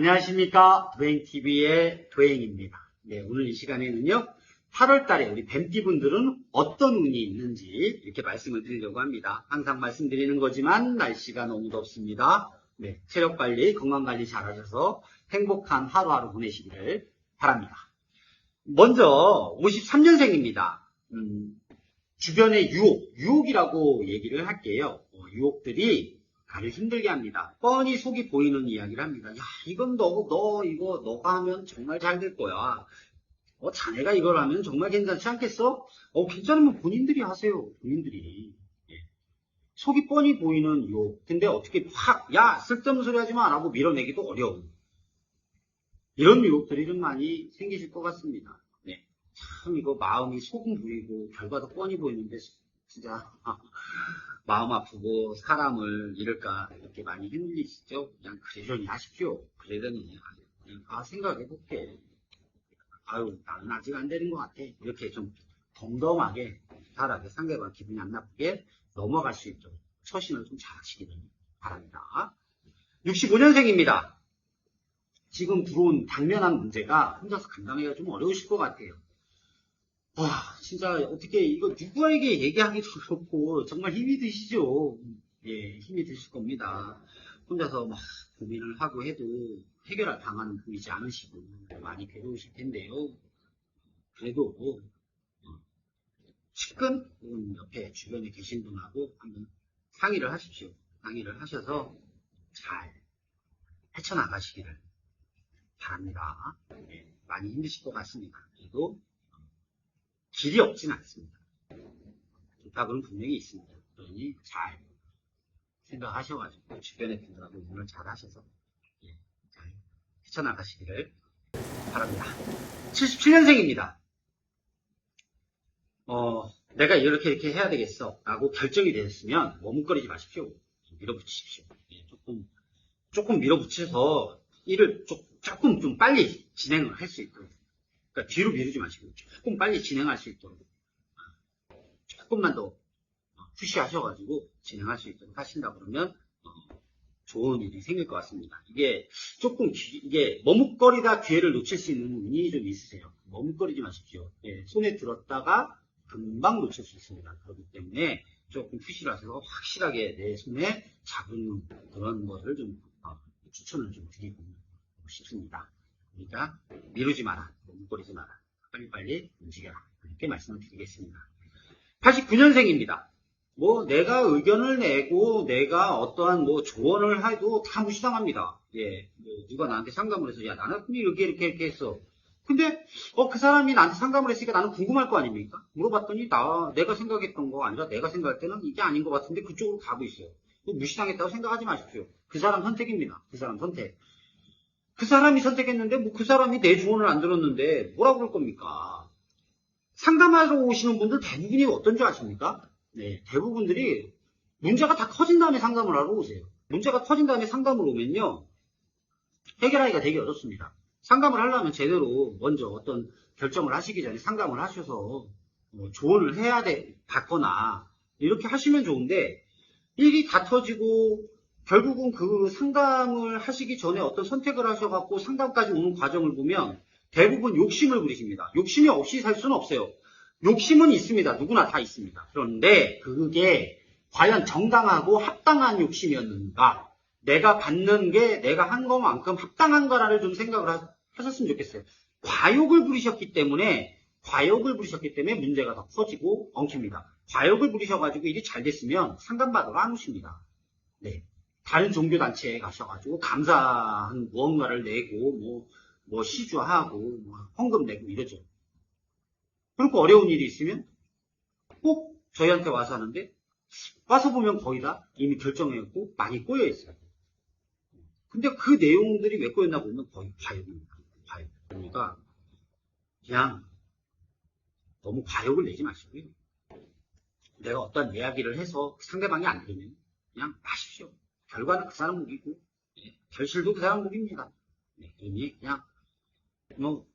안녕하십니까. 도행TV의 도행입니다. 네, 오늘 이 시간에는요, 8월 달에 우리 뱀띠 분들은 어떤 운이 있는지 이렇게 말씀을 드리려고 합니다. 항상 말씀드리는 거지만 날씨가 너무 덥습니다. 네, 체력 관리, 건강 관리 잘 하셔서 행복한 하루하루 보내시기를 바랍니다. 먼저 53년생입니다. 음, 주변의 유혹, 유혹이라고 얘기를 할게요. 어, 유혹들이 나를 힘들게 합니다. 뻔히 속이 보이는 이야기를 합니다. 야, 이건 너, 너, 이거, 너가 하면 정말 잘 될 거야. 어, 자네가 이걸 하면 정말 괜찮지 않겠어? 어, 괜찮으면 본인들이 하세요. 본인들이. 예. 속이 뻔히 보이는 유혹. 근데 어떻게 확, 야, 쓸데없는 소리 하지 마. 라고 밀어내기도 어려운. 이런 유혹들이 좀 많이 생기실 것 같습니다. 네. 참, 이거 마음이 소금 부리고 결과도 뻔히 보이는데, 진짜. 마음 아프고 사람을 잃을까 이렇게 많이 힘들리시죠? 그냥 그러려니 하십시오. 그러려니 아 생각해볼게. 아유 나는 아직 안 되는 것 같아. 이렇게 좀 덤덤하게 살아게 상대방 기분이 안 나쁘게 넘어갈 수 있도록 처신을 좀 잘하시기를 바랍니다. 65년생입니다. 지금 들어온 당면한 문제가 혼자서 감당하기가 좀 어려우실 것 같아요. 와, 진짜 어떻게 이거 누구에게 얘기하기도 그렇고 정말 힘이 드시죠. 예, 힘이 드실 겁니다. 혼자서 막 고민을 하고 해도 해결할 방안은 보이지 않으시고 많이 괴로우실 텐데요. 그래도 어, 측근 혹은 옆에 주변에 계신 분하고 한번 상의를 하십시오. 상의를 하셔서 잘 헤쳐나가시기를 바랍니다. 예, 많이 힘드실 것 같습니다. 그래도 길이 없진 않습니다. 답은 분명히 있습니다. 그러니 잘 생각하셔가지고 주변의 분들하고 의논을 잘 하셔서 예, 잘 헤쳐나가시기를 바랍니다. 77년생입니다. 어, 내가 이렇게 이렇게 해야 되겠어 라고 결정이 되었으면 머뭇거리지 마십시오. 밀어붙이십시오. 예, 조금 조금 밀어붙여서 일을 조, 조금 좀 빨리 진행을 할 수 있도록 그러니까 뒤로 미루지 마시고 조금 빨리 진행할 수 있도록 조금만 더 푸시하셔가지고 진행할 수 있도록 하신다 그러면 어, 좋은 일이 생길 것 같습니다. 이게 조금 기- 이게 머뭇거리다 기회를 놓칠 수 있는 운이 좀 있으세요. 머뭇거리지 마십시오. 예, 손에 들었다가 금방 놓칠 수 있습니다. 그렇기 때문에 조금 푸시를 하셔서 확실하게 내 손에 잡은 그런 것을 좀 어, 추천을 좀 드리고 싶습니다. 그러니까 미루지 마라, 머뭇거리지 마라, 빨리빨리 움직여라 이렇게 말씀을 드리겠습니다. 89년생입니다. 뭐 내가 의견을 내고 내가 어떠한 뭐 조언을 해도 다 무시당합니다. 예, 뭐 누가 나한테 상담을 해서 야 나는 이렇게 이렇게 이렇게 했어. 근데 어 그 사람이 나한테 상담을 했으니까 나는 궁금할 거 아닙니까? 물어봤더니 나 내가 생각했던 거 아니라 내가 생각할 때는 이게 아닌 것 같은데 그쪽으로 가고 있어요. 뭐 무시당했다고 생각하지 마십시오. 그 사람 선택입니다. 그 사람 선택. 그 사람이 선택했는데 뭐 그 사람이 내 조언을 안 들었는데 뭐라 그럴 겁니까? 상담하러 오시는 분들 대부분이 어떤 줄 아십니까? 네, 대부분들이 문제가 다 커진 다음에 상담을 하러 오세요. 문제가 커진 다음에 상담을 오면요. 해결하기가 되게 어렵습니다. 상담을 하려면 제대로 먼저 어떤 결정을 하시기 전에 상담을 하셔서 뭐 조언을 해야 돼, 받거나 이렇게 하시면 좋은데 일이 다 터지고 결국은 그 상담을 하시기 전에 어떤 선택을 하셔갖고 상담까지 오는 과정을 보면 대부분 욕심을 부리십니다. 욕심이 없이 살 수는 없어요. 욕심은 있습니다. 누구나 다 있습니다. 그런데 그게 과연 정당하고 합당한 욕심이었는가? 내가 받는 게 내가 한 것만큼 합당한가라를 좀 생각을 하, 하셨으면 좋겠어요. 과욕을 부리셨기 때문에 과욕을 부리셨기 때문에 문제가 더 커지고 엉킵니다. 과욕을 부리셔가지고 일이 잘 됐으면 상담받으러 안 오십니다. 네. 다른 종교 단체에 가셔가지고 감사한 무언가를 내고 뭐, 뭐 시주하고 뭐 헌금 내고 이러죠. 그리고 어려운 일이 있으면 꼭 저희한테 와서 하는데 와서 보면 거의 다 이미 결정했고 많이 꼬여 있어요. 근데 그 내용들이 왜 꼬였나 보면 거의 과욕입니다. 과욕. 그러니까 그냥 너무 과욕을 내지 마시고요. 내가 어떤 이야기를 해서 상대방이 안 되면 그냥 마십시오. 결과는 그 사람 묵이고 예, 결실도 그 사람 묵입니다. 네, 그러니 그냥 뭐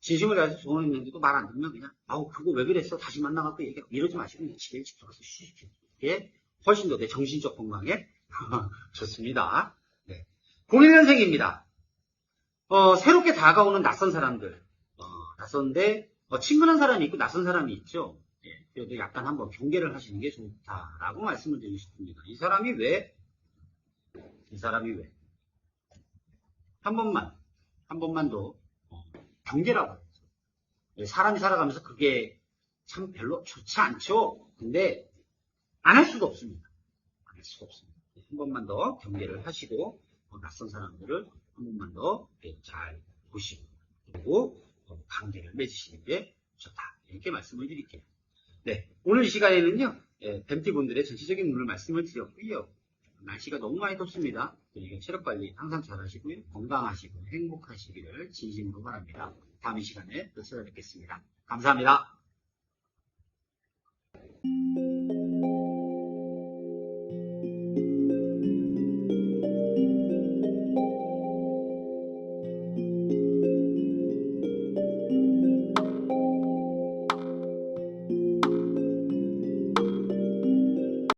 진심을 다해서 조언했는데도 말 안 듣면 그냥 아우 그거 왜 그랬어 다시 만나갖고 얘기 이러지 마시고 집에 들어가서 쉬십시오. 이게 훨씬 더 내 정신적 건강에 좋습니다. 네. 01년생입니다. 어, 새롭게 다가오는 낯선 사람들, 어, 낯선데, 어, 친근한 사람이 있고 낯선 사람이 있죠. 예, 그래도 약간 한번 경계를 하시는 게 좋다라고 말씀을 드리고 싶습니다. 이 사람이 왜, 이 사람이 왜, 한 번만, 한 번만 더, 어, 경계라고 하죠. 예, 사람이 살아가면서 그게 참 별로 좋지 않죠. 근데, 안 할 수가 없습니다. 안 할 수가 없습니다. 예, 한 번만 더 경계를 하시고, 어, 낯선 사람들을 한 번만 더 잘 보시고 그리고 어, 관계를 맺으시는 게 좋다 이렇게 말씀을 드릴게요. 네 오늘 이 시간에는요 예, 뱀티 분들의 전체적인 눈을 말씀을 드렸고요. 날씨가 너무 많이 덥습니다. 그리고 체력 관리 항상 잘 하시고요. 건강하시고 행복하시기를 진심으로 바랍니다. 다음 이 시간에 또 찾아뵙겠습니다. 감사합니다.